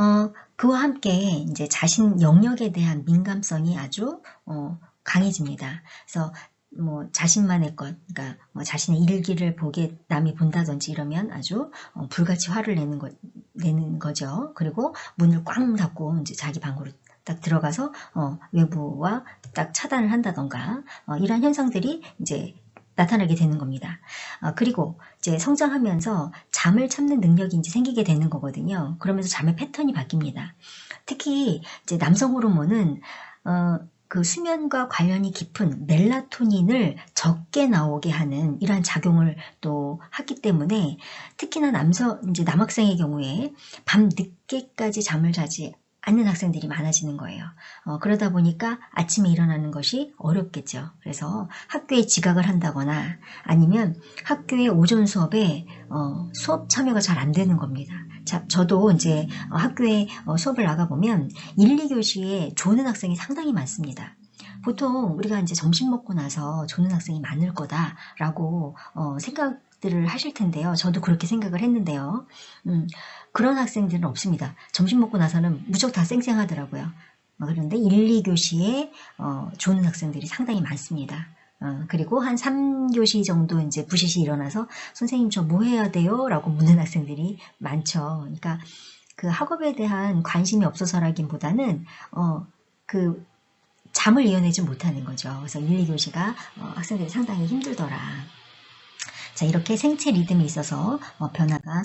어, 그와 함께 이제 자신 영역에 대한 민감성이 아주 어, 강해집니다. 그래서 뭐 자신만의 것, 그러니까 뭐 자신의 일기를 보게 남이 본다든지 이러면 아주 어, 불같이 화를 내는 거 내는 거죠. 그리고 문을 꽝 닫고 이제 자기 방으로 딱 들어가서 어, 외부와 딱 차단을 한다던가 어, 이러한 현상들이 이제 나타나게 되는 겁니다. 어, 그리고 이제 성장하면서 잠을 참는 능력이 이제 생기게 되는 거거든요. 그러면서 잠의 패턴이 바뀝니다. 특히 이제 남성 호르몬은 어, 그 수면과 관련이 깊은 멜라토닌을 적게 나오게 하는 이러한 작용을 또 하기 때문에 특히나 남성 이제 남학생의 경우에 밤 늦게까지 잠을 자지 않는 학생들이 많아지는 거예요. 어, 그러다 보니까 아침에 일어나는 것이 어렵겠죠. 그래서 학교에 지각을 한다거나 아니면 학교의 오전 수업에 어, 수업 참여가 잘 안 되는 겁니다. 자, 저도 이제 어, 학교에 어, 수업을 나가보면 1, 2교시에 조는 학생이 상당히 많습니다. 보통 우리가 이제 점심 먹고 나서 조는 학생이 많을 거다라고 어, 생각 들을 하실 텐데요. 저도 그렇게 생각을 했는데요. 음, 그런 학생들은 없습니다. 점심 먹고 나서는 무척 다 쌩쌩하더라고요. 어, 그런데 1, 2교시에 어, 조는 학생들이 상당히 많습니다. 어, 그리고 한 3교시 정도 이제 부시시 일어나서 선생님 저 뭐 해야 돼요? 라고 묻는 학생들이 많죠. 그러니까 그 학업에 대한 관심이 없어서라기보다는 어, 그 잠을 이어내지 못하는 거죠. 그래서 1, 2교시가 어, 학생들이 상당히 힘들더라. 자 이렇게 생체 리듬에 있어서 어, 변화가 생